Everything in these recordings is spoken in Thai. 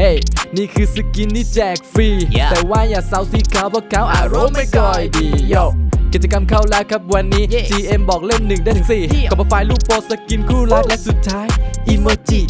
เฮ้นี่คือสกินที่แจกฟรี Yeah แต่ว่าอย่าเซาสีขาวเพราะเขาอารมณ์ไม่ก่อยดีโยกิจกรรมเข้าแล้วครับวันนี้ Yeah GM บอกเล่นหนึ่งได้ถึงสี่ Yeah กดมาไฟล์รูปโปสสกินคู่รักและสุดท้ายอีโมจิ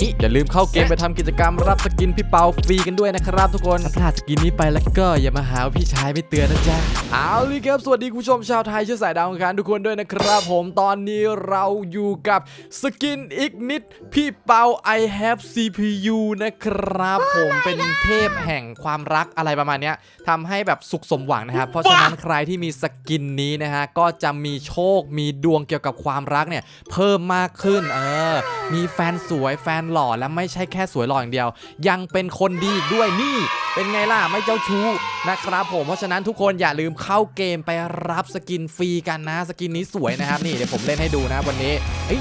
ฮิฮิอย่าลืมเข้าเกมไปทำกิจกรรมรับสกินพี่เปาฟรีกันด้วยนะครับทุกคนถ้าพลาดสกินนี้ไปแล้วก็อย่ามาหาว่าพี่ชายไม่เตือนนะจ๊ะเอาเลยครับสวัสดีคุณผู้ชมชาวไทยเชื้อสายดาวอังคารทุกคนด้วยนะครับผมตอนนี้เราอยู่กับสกินอีกนิดพี่เปา I have CPU นะครับ ผมเป็นเทพแห่งความรักอะไรประมาณเนี้ยทำให้แบบสุขสมหวังนะครับ เพราะฉะนั้นใครที่มีสกินนี้นะฮะก็จะมีโชคมีดวงเกี่ยวกับความรักเนี่ย เพิ่มมากขึ้นเออมีแฟนสวยแฟนหล่อและไม่ใช่แค่สวยหล่ออย่างเดียว ยังเป็นคนดีด้วยนี่ เป็นไงล่ะไม่เจ้าชู้นะครับผมเพราะฉะนั้นทุกคนอย่าลืมเข้าเกมไปรับสกินฟรีกันนะสกินนี้สวยนะครับนี่เดี๋ยวผมเล่นให้ดูนะวันนี้เอ้ย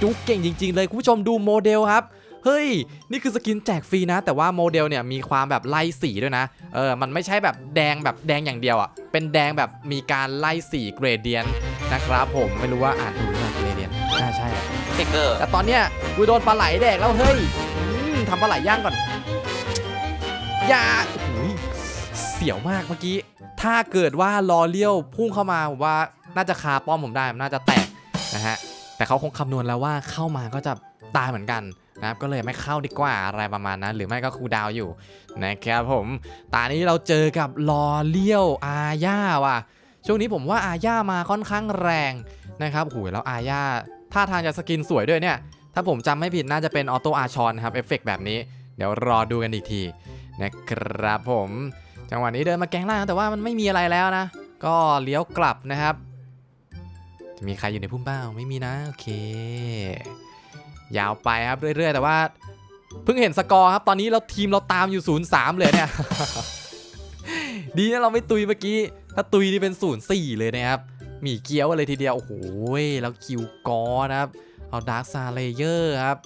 จุกเก่งจริง ๆ เลยคุณผู้ชมดูโมเดลครับเฮ้ย นี่คือสกินแจกฟรีนะ แต่ว่าโมเดลเนี่ยมีความแบบไล่สีด้วยนะ เออ มันไม่ใช่แบบแดงแบบแดงอย่างเดียวอะ่ะ เป็นแดงแบบมีการไล่สีเกรเดียนนะครับผม ไม่รู้ว่าอ่านถูกหรือเปล่าเกรเดียนน่าใช่ สติกเกอร์ แต่ตอนเนี้ยกูโดนปลาไหลแดกแล้วเฮ้ยอืมทำปลาไหลย่างก่อน อย่าโอ้ยเสียวมากเมื่อกี้ ถ้าเกิดว่าลอเลี้ยวพุ่งเข้ามาผมว่าน่าจะคาป้อมผมได้มันน่าจะแตกนะฮะ แต่เขาคงคำนวณแล้วว่าเข้ามาก็จะตายเหมือนกันนะครับก็เลยไม่เข้าดีกว่าอะไรประมาณนั้น หรือไม่ก็คูดาวอยู่นะครับผมตอนนี้เราเจอกับลอเลี้ยวอาญาว่ะ ช่วงนี้ผมว่าอาญามาค่อนข้างแรงนะครับโอ้โหแล้วอาญา ท่าทางจะสกินสวยด้วยเนี่ย ถ้าผมจำไม่ผิดน่าจะเป็นออโตอาชอนครับเอฟเฟกแบบนี้ เดี๋ยวรอดูกันอีกทีนะครับผม จังหวะนี้เดินมาแกงล่างแต่ว่ามันไม่มีอะไรแล้วนะ ก็เลี้ยวกลับนะครับ จะมีใครอยู่ในพุ่มเป้าไม่มีนะโอเค ยาวไปครับเรื่อย ๆ แต่ว่าเพิ่งเห็นสกอร์ครับตอนนี้เราทีมเราตามอยู่0-3เลยเนี่ย ดีนะเราไม่ตุยเมื่อกี้ ถ้าตุยนี่เป็น0-4เลยนะครับ หมีเกี๊ยวเลยทีเดียว โอ้โหแล้วคิวกอนะครับ เอาดาร์คซาเลเยอร์ครับ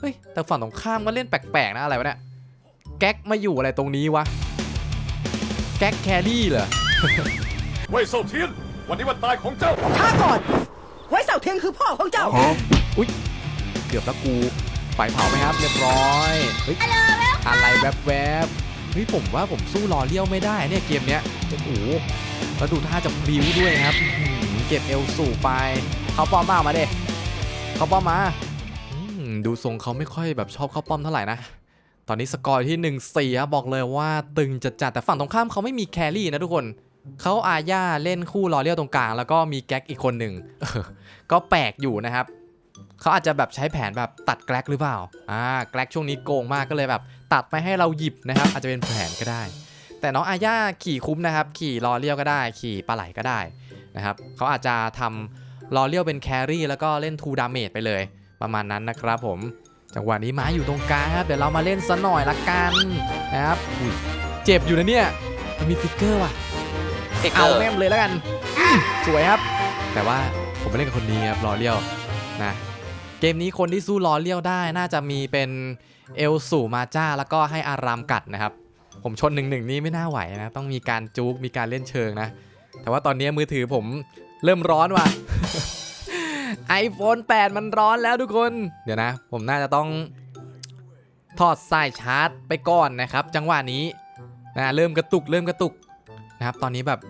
เฮ้ย แต่ฝั่งตรงข้ามก็เล่นแปลกๆนะอะไรวะเนี่ย แก๊กมาอยู่อะไรตรงนี้วะ แก๊กแครี่เหรอเว่ยเซาเทียน วันนี้วันตายของเจ้า ข้าก่อน ไว้เสาเทียงคือพ่อของเจ้าเกือบแล้วกูไฟเผาไหมครับ เรียบร้อยเฮ้ยอะไรแวบๆเฮ้ยผมว่าผมสู้รอเลี้ยวไม่ได้เนี่ยเกมเนี้ย โอ้โห แล้วดูท่าจะพริ้วด้วยครับ เก็บเอลสูงไป เขาป้อมมามาเด้เขาป้อมมาดูทรงเขาไม่ค่อยแบบชอบเข้าป้อมเท่าไหร่นะ ตอนนี้สกอร์ที่1นึ่งสี่ครับบอกเลยว่าตึงจัดจัดแต่ฝั่งตรงข้ามเขาไม่มีแครี่นะทุกคนเขาอาญาเล่นคู่รอเลี้ยวตรงกลาง แล้วก็มีแก๊กอีกคนหนึ่งก็แปลกอยู่นะครับเขาอาจจะแบบใช้แผนแบบตัดแกลกหรือเปล่าอ่าแกลกช่วงนี้โกงมากก็เลยแบบ ตัดไปให้เราหยิบนะครับ อาจจะเป็นแผนก็ได้ แต่น้องอาญาขี่คุ้มนะครับ ขี่รอเลี้ยวก็ได้ ขี่ปลาไหลก็ได้นะครับเขาอาจจะทำรอเลี้ยวเป็นแครี่แล้วก็เล่นทูดาเมจไปเลย ประมาณนั้นนะครับผมจังหวะนี้ม้าอยู่ตรงกลางครับเดี๋ยวเรามาเล่นซะหน่อยละกันนะครับอุ๊ยเจ็บอยู่นะเนี่ยมันมีฟิกเกอร์ว่ะสติกเกเอาอร์แม่มเลยแล้วกันอืมสวยครับ แต่ว่าผมไปเล่นกับคนนี้ครับรอเลี้ยวนะเกมนี้คนที่สู้รอเลี้ยวได้น่าจะมีเป็นเอลสูมาจ้าแล้วก็ให้อารามกัดนะครับ ผมชนหนึ่งหนึ่งนี้ไม่น่าไหวนะ ต้องมีการจู๊กมีการเล่นเชิงนะ แต่ว่าตอนนี้มือถือผมเริ่มร้อนว่ะ iPhone 8 มันร้อนแล้วทุกคน เดี๋ยวนะ ผมน่าจะต้องถอดสายชาร์จไปก่อนนะครับ จังหวะนี้นะเริ่มกระตุกเริ่มกระตุกนะครับ ตอนนี้แบบ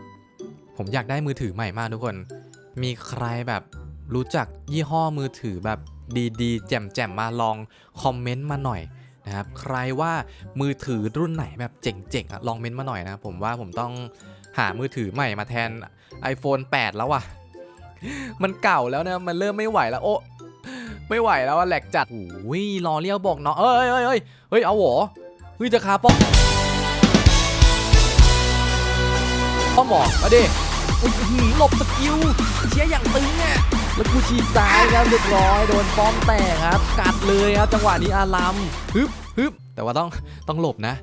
ผมอยากได้มือถือใหม่มากทุกคน มีใครแบบรู้จักยี่ห้อมือถือแบบดีๆ แจ่มๆมาลองคอมเมนต์มาหน่อย นะครับใครว่ามือถือรุ่นไหนแบบเจ๋งๆอะลองเมนต์มาหน่อยนะผมว่าผมต้องหามือถือใหม่มาแทน iPhone 8 แล้วว่ะ มันเก่าแล้วนะมันเริ่มไม่ไหวแล้วโอ้ไม่ไหวแล้วอะแหลกจัดโอ้ยรอเลี้ยวบอกเนาะเอ้ยเอ้ยเอ้ยเฮ้ยเอาหรอเฮ้ยจะคาป้อมป้อหมอมาดิอุ้ยอื้อหือหลบสกิลเชียอย่างตึงอะ แล้วกูฉีซ้ายครับเรียบร้อยโดนป้อมแตกครับ กัดเลยครับจังหวะนี้อารัมฮึบฮึบแต่ว่าต้องต้องหลบนะ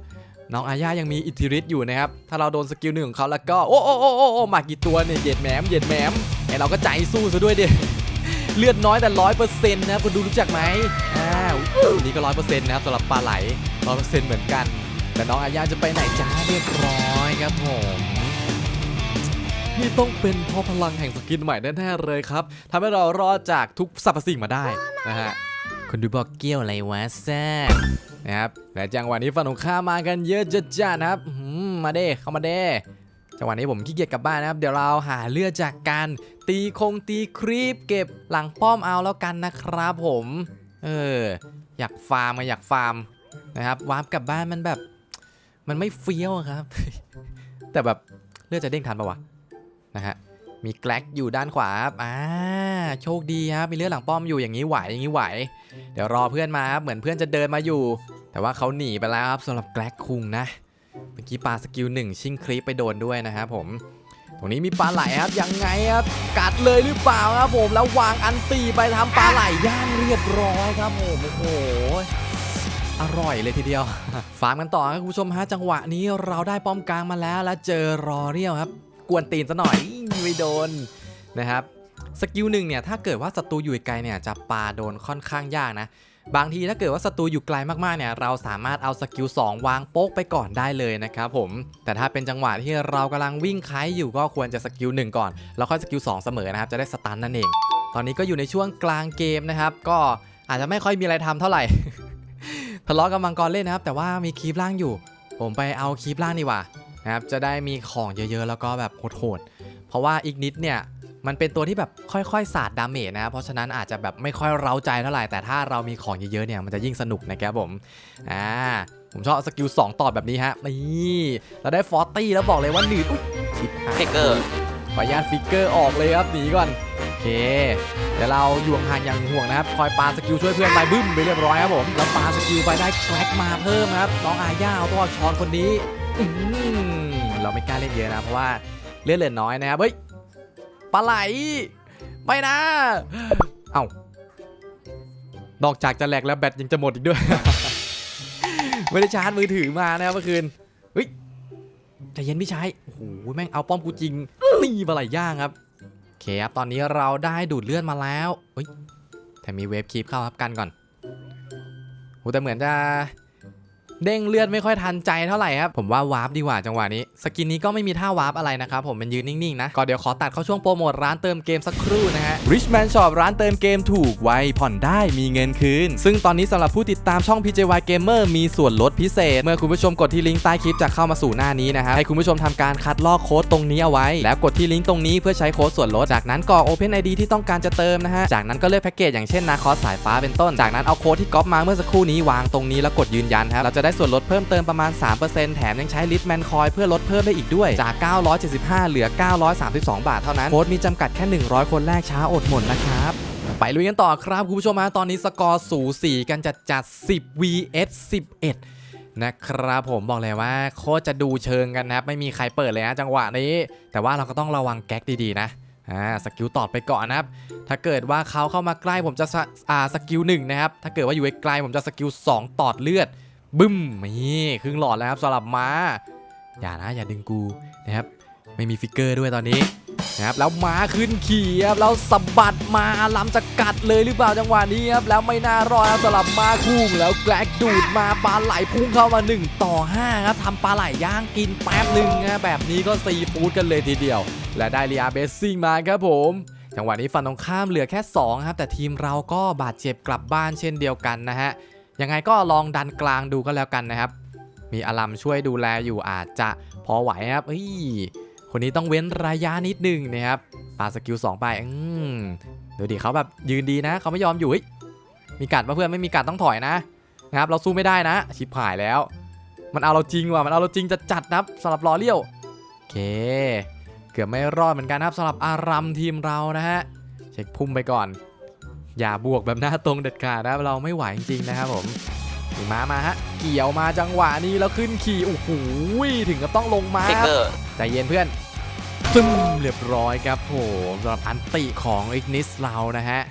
น้องอาญายังมีอิทธิฤทธิ์อยู่นะครับ ถ้าเราโดนสกิลหนึ่งของเขาแล้วก็โอ้โอ้โอ้โอ้โอ้มากี่ตัวเนี่ยเหย็ดแหมมเหย็ดแหมมไอเราก็ใจสู้ซะด้วยดิเลือดน้อยแต่ร้อยเปอร์เซ็นต์นะครับคุณดูรู้จักไหมอ้าวนนี้ก็ร้อยเปอร์เซ็นต์นะครับสำหรับปลาไหลร้อยเปอร์เซ็นต์เหมือนกัน แต่น้องอาญาจะไปไหนจ้าเรียบร้อยครับผม นี่ต้องเป็นเพราะพลังแห่งสกินใหม่แน่ๆเลยครับทำให้เรารอดจากทุกสรรพสิ่งมาได้นะฮะคนดูบอกเกี้ยวอะไรวะแซ่บนะครับและจังหวะนี้ฝั่งตรงข้ามมากันเยอะจัดจ้านะครับอื้อหือมาเด้เข้ามาเด้จังหวะนี้ผมขี้เกียจกลับบ้านนะครับ เดี๋ยวเราหาเลือดจากการตีคงตีครีปเก็บหลังป้อมเอาแล้วกันนะครับผมเอออยากฟาร์มอะอยากฟาร์มนะครับวาร์ปกลับบ้านมันแบบ มันไม่เฟี้ยวอะครับ แต่แบบเลือดจะเด้งทันปะวะ นะฮะมีแกลกอยู่ด้านขวาครับอ่าโชคดีครับมีเลือดหลังป้อมอยู่อย่างนี้ไหวอย่างนี้ไหว เดี๋ยวรอเพื่อนมาครับเหมือนเพื่อนจะเดินมาอยู่ แต่ว่าเขาหนีไปแล้วครับสำหรับแกลกคุงนะเมื่อกี้ปลาสกิลหนึ่งชิงคลิปไปโดนด้วยนะครับผม ตรงนี้มีปลาไหลครับยังไงครับกัดเลยหรือเปล่าครับผมแล้ววางอันตีไปทำปลาไหลย่างเรียบร้อยครับผมโอ้โหอร่อยเลยทีเดียวฟาร์มกันต่อครับคุณผู้ชมฮะจังหวะนี้เราได้ป้อมกลางมาแล้ว แล้วเจอรอเรียวครับ กวนตีนซะหน่อยไม่โดนนะครับสกิลหนึ่งเนี่ยถ้าเกิดว่าศัตรูอยู่ไกลเนี่ยจะปาโดนค่อนข้างยากนะ บางทีถ้าเกิดว่าศัตรูอยู่ไกลมากๆเนี่ยเราสามารถเอาสกิล2วางโป๊กไปก่อนได้เลยนะครับผมแต่ถ้าเป็นจังหวะที่เรากำลังวิ่งไคอยู่ก็ควรจะสกิล1ก่อน แล้วค่อยสกิล2เสมอนะครับจะได้สตันนั่นเอง ตอนนี้ก็อยู่ในช่วงกลางเกมนะครับ ก็อาจจะไม่ค่อยมีอะไรทำเท่าไหร่ทะเลาะกับมังกรเล่นนะครับ แต่ว่ามีคีบล่างอยู่ ผมไปเอาคีบล่างดีกว่า นะครับจะได้มีของเยอะๆ แล้วก็แบบโหดๆเพราะว่าอีกนิดเนี่ยมันเป็นตัวที่แบบค่อยๆ สาดดาเมจนะครับเพราะฉะนั้นอาจจะแบบไม่ค่อยเร้าใจเท่าไหร่แต่ถ้าเรามีของเยอะๆเนี่ยมันจะยิ่งสนุกนะครับผมอ่าผมชอบสกิล2ต่อแบบนี้ฮะนี่เราได้ฟอร์ตี้แล้วบอกเลยว่าหนืดอุ๊ยชิบหายเทเกอร์ขออนุญาตฟิกเกอร์ออกเลยครับหนีก่อนโอเคเดี๋ยวเราอยู่ห่างๆอย่างห่วงนะครับ คอยปาสกิลช่วยเพื่อนไปบึ้มไปเรียบร้อยครับผมแล้วปาสกิลไปได้แคร็กมาเพิ่มครับน้องอาญาเอาตัวชอนคนนี้อืม เราไม่กล้าเล่นเยอะนะเพราะว่าเลือดเหลือน้อยนะครับเฮ้ยปลาไหลไม่นะ เอ้านอกจากจะแหลกแล้วแบตยังจะหมดอีกด้วย ไม่ได้ชาร์จมือถือมานะครับเมื่อคืนเฮ้ยใจเย็นพี่ชายโอ้โหแม่งเอาป้อมกูจริงนี่ปลาไหลย่างครับโอเคครับตอนนี้เราได้ดูดเลือดมาแล้วเฮ้ยแต่มีเวฟคีปเข้าครับกันก่อนโหแต่เหมือนจะ เด้งเลือดไม่ค่อยทันใจเท่าไหร่ครับผมว่าวาร์ปดีกว่าจังหวะนี้สกินนี้ก็ไม่มีท่าวาร์ปอะไรนะครับผมมันยืนนิ่งๆนะก็เดี๋ยวขอตัดเข้าช่วงโปรโมทร้านเติมเกมสักครู่นะฮะ Richman Shop ร้านเติมเกมถูกไวผ่อนได้มีเงินคืน ซึ่งตอนนี้สำหรับผู้ติดตามช่อง PJY Gamer มีส่วนลดพิเศษ เมื่อคุณผู้ชมกดที่ลิงก์ใต้คลิปจะเข้ามาสู่หน้านี้นะครับให้คุณผู้ชมทำการคัดลอกโค้ดตรงนี้เอาไว้ แล้วกดที่ลิงก์ตรงนี้เพื่อใช้โค้ดส่วนลดจากนั้นกรอก Open ID ที่ต้องการจะเติมนะฮะจากนั้นก็เลือกแพ็กเกจอย่างเช่นนาคอสสายฟ้าเป็นต้น จากนั้นเอาโค้ดที่ก๊อปมาเมื่อสักครู่นี้วางตรงนี้แล้วกดยืนยันครับเราจะได้ส่วนลดเพิ่มเติมประมาณ 3%แถมยังใช้ลิตแมนคอยเพื่อลดเพิ่มได้อีกด้วย จาก 975 เหลือ 932 บาทเท่านั้น โค้ดมีจำกัดแค่ 100 คนแรกช้าอดหมดนะครับไปลุยกันต่อครับคุณผู้ชมฮะตอนนี้สกอร์สูสีกันจัดจัด10 vs 11 นะครับผมบอกเลยว่าโคตรจะดูเชิงกันนะครับ ไม่มีใครเปิดเลยนะจังหวะนี้ แต่ว่าเราก็ต้องระวังแก๊กดีๆนะอ่าสกิลตอดไปก่อนนะครับ ถ้าเกิดว่าเขาเข้ามาใกล้ผมจะสะอ่าสกิลหนึ่งนะครับ ถ้าเกิดว่าอยู่ไกลผมจะสกิล2ตอดเลือด บึ้มนี่ครึ่งหลอดแล้วครับสำหรับม้า อย่านะอย่าดึงกูนะครับ ไม่มีฟิกเกอร์ด้วยตอนนี้นะครับแล้วม้าขึ้นขี่ครับแล้วสะบัดมาลำจะกัดเลยหรือเปล่าจังหวะนี้ครับแล้วไม่น่ารอดครับสำหรับม้าคู่แล้วแกลกดูดมาปลาไหลพุ่งเข้ามา 1 ต่อ 5 ครับทำปลาไหลย่างกินแป๊บหนึ่งนะแบบนี้ก็ซีฟู้ดกันเลยทีเดียว และได้เรียเบสซิ่งมาครับผมจังหวะนี้ฝั่งตรงข้ามเหลือแค่2ครับแต่ทีมเราก็บาดเจ็บกลับบ้านเช่นเดียวกันนะฮะ ยังไงก็ลองดันกลางดูก็แล้วกันนะครับ มีอลัมช่วยดูแลอยู่อาจจะพอไหวครับเฮ้ยคนนี้ต้องเว้นระยะนิดนึงนะครับปาสกิล2ไปอืมดูดิเขาแบบยืนดีนะเขาไม่ยอมอยู่เฮ้ยมีกัดปะเพื่อนไม่มีกัดต้องถอยนะนะครับเราสู้ไม่ได้นะ ชิบหายแล้ว มันเอาเราจริงว่ะมันเอาเราจริงจะจัดนะครับสำหรับรอเลี้ยวโอเค เกือบไม่รอดเหมือนกันนะครับสำหรับอารัมทีมเรานะฮะเช็คพุ่มไปก่อน อย่าบวกแบบหน้าตรงเด็ดขาดนะครับเราไม่ไหวจริงๆนะครับผมขี่ม้ามาฮะ เกี่ยวมาจังหวะนี้แล้วขึ้นขี่โอ้โหถึงกับต้องลงมาเทครับเกอร์ใจเย็นเพื่อนซึมเรียบร้อยครับผมสำหรับอันติของอิกนิสเรานะฮะ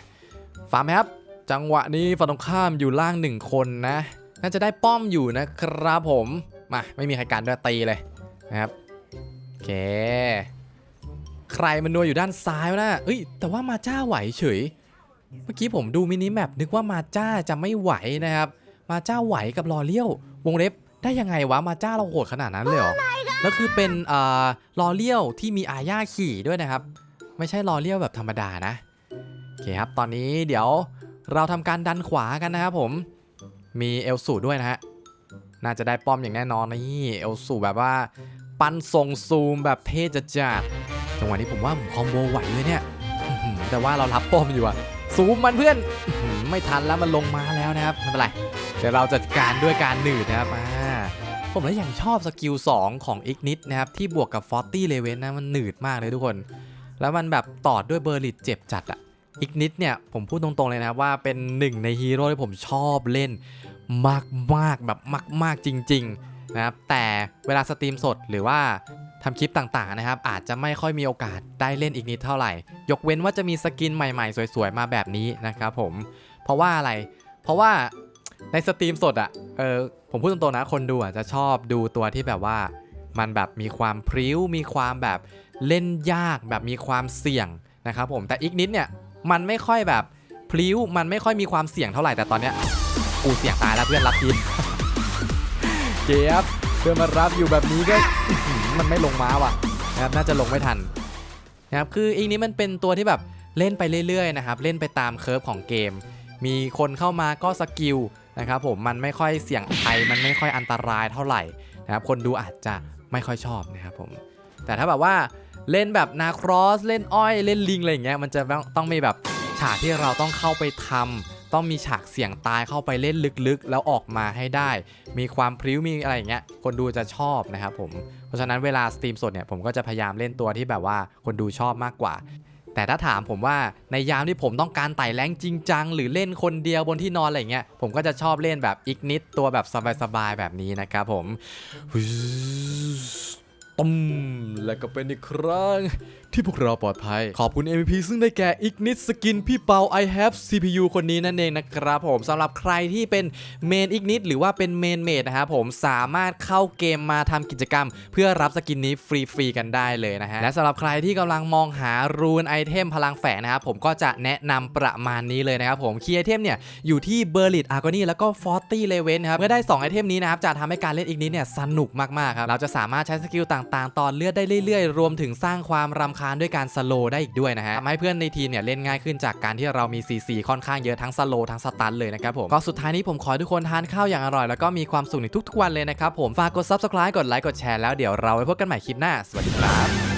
ฟาร์มครับ จังหวะนี้ฝั่งตรงข้ามอยู่ล่างหนึ่งคนนะ น่าจะได้ป้อมอยู่นะครับผม มา ไม่มีใครกันด้วยตีเลยนะครับโอเค ใครมันนัวอยู่ด้านซ้ายวะนะเอ้ย แต่ว่ามาจ้าไหวเฉย เมื่อกี้ผมดูมินิแมปนึกว่ามาจ้าจะไม่ไหวนะครับ มาจ้าไหวกับลอเลี้ยว วงเล็บได้ยังไงวะมาจ้าเราโหดขนาดนั้นเลยเหรอแล้วคือเป็นเอ่อลอเลี้ยวที่มีอาญาขี่ด้วยนะครับ ไม่ใช่ลอเลี้ยวแบบธรรมดานะโอเคครับ ตอนนี้เดี๋ยวเราทำการดันขวากันนะครับผมมีเอลสูด้วยนะฮะน่าจะได้ป้อมอย่างแน่นอนนี่เอลสูแบบว่าปั้นทรงซูมแบบเท่จัดจัดๆจังหวะนี้ผมว่าผมคอมโบไหวเลยเนี่ยอื้อหือแต่ว่าเรารับป้อมอยู่อะ ซูมมันเพื่อนไม่ทันแล้วมันลงมาแล้วนะครับไม่เป็นไรเดี๋ยวเราจัดการด้วยการหนืดนะครับอ่าผมแล้วยังชอบสกิล 2 ของอิกนิดนะครับ ที่บวกกับฟอ40เลเวนนะมันหนืดมากเลยทุกคน แล้วมันแบบตอดด้วยเบอร์ลิตเจ็บจัดอะอิกนิดเนี่ย ผมพูดตรงๆเลยนะว่าเป็นหนึ่งในฮีโร่ที่ผมชอบเล่นมากๆแบบมาก ๆจริง ๆ นะครับ แต่เวลาสตรีมสดหรือว่า ทำคลิปต่างๆนะครับ อาจจะไม่ค่อยมีโอกาสได้เล่นอีกนิดเท่าไหร่ ยกเว้นว่าจะมีสกินใหม่ๆ สวยๆ มาแบบนี้นะครับผม เพราะว่าอะไร เพราะว่าในสตรีมสดอะ่ะ เออผมพูดตรงๆนะคนดูอะจะชอบดูตัวที่แบบว่า มันแบบมีความพริ้ว มีความแบบเล่นยากแบบมีความเสี่ยงนะครับผม แต่อีกนิดเนี่ยมันไม่ค่อยแบบพริ้ว มันไม่ค่อยมีความเสี่ยงเท่าไหร่แต่ตอนเนี้ยอูเสี่ยงตายแล้วเพื่อนรับทีเจี๊ยบเพื่อนมารับอยู่แบบนี้ก็ มันไม่ลงม้าว่ะนะครับน่าจะลงไม่ทันนะครับคืออีกนี้มันเป็นตัวที่แบบเล่นไปเรื่อยๆนะครับเล่นไปตามเคิร์ฟของเกม มีคนเข้ามาก็สกิลนะครับผมมันไม่ค่อยเสี่ยงภัยมันไม่ค่อยอันตรายเท่าไหร่นะครับคนดูอาจจะไม่ค่อยชอบนะครับผมแต่ถ้าแบบว่าเล่นแบบนาครอสเล่นอ้อยเล่นลิงอะไรอย่างเงี้ยมันจะต้องมีแบบฉากที่เราต้องเข้าไปทำ ต้องมีฉากเสี่ยงตายเข้าไปเล่นลึกๆ แล้วออกมาให้ได้ มีความพริ้วมีอะไรอย่างเงี้ยคนดูจะชอบนะครับผมเพราะฉะนั้นเวลาสตรีมสดเนี่ยผมก็จะพยายามเล่นตัวที่แบบว่าคนดูชอบมากกว่าแต่ถ้าถามผมว่าในยามที่ผมต้องการไต่แรงจริงจัง หรือเล่นคนเดียวบนที่นอนอะไรเงี้ยผมก็จะชอบเล่นแบบอีกนิดตัวแบบสบายๆแบบนี้นะครับผมตุ้มและก็เป็นอีกครั้ง ที่พวกเราปลอดภัย ขอบคุณ MVP ซึ่งได้แก่อีกนิดสกินพี่เปา I have CPU คนนี้นั่นเองนะครับผมสำหรับใครที่เป็นเมนอีกนิดหรือว่าเป็นเมนเมดนะครับผมสามารถเข้าเกมมาทำกิจกรรม เพื่อรับสกินนี้ฟรีๆกันได้เลยนะฮะและสำหรับใครที่กำลังมองหารูนไอเทมพลังแฝงนะครับผมก็จะแนะนำประมาณนี้เลยนะครับผมคีย์ไอเทมเนี่ยอยู่ที่เบอร์ลิตอาร์กอนี่แล้วก็ฟอร์ตี้เลเวนครับเมื่อได้ 2 ไอเทมนี้นะครับจะทำให้การเล่นอีกนิดเนี่ยสนุกมากๆครับเราจะสามารถใช้สกิลต่างๆ ตอนเลือดได้เรื่อยๆ รวมถึงสร้างความรำคาญด้วยการสโลได้อีกด้วยนะฮะทำให้เพื่อนในทีมเนี่ยเล่นง่ายขึ้นจากการที่เรามี CC ค่อนข้างเยอะทั้งสโลทั้งสตันเลยนะครับผม ก็สุดท้ายนี้ผมขอทุกคนทานข้าวอย่างอร่อย แล้วก็มีความสุขในทุกๆวันเลยนะครับผม ฝากกด subscribe กดไลค์กดแชร์แล้วเดี๋ยวเราไว้พบกันใหม่คลิปหน้า สวัสดีครับ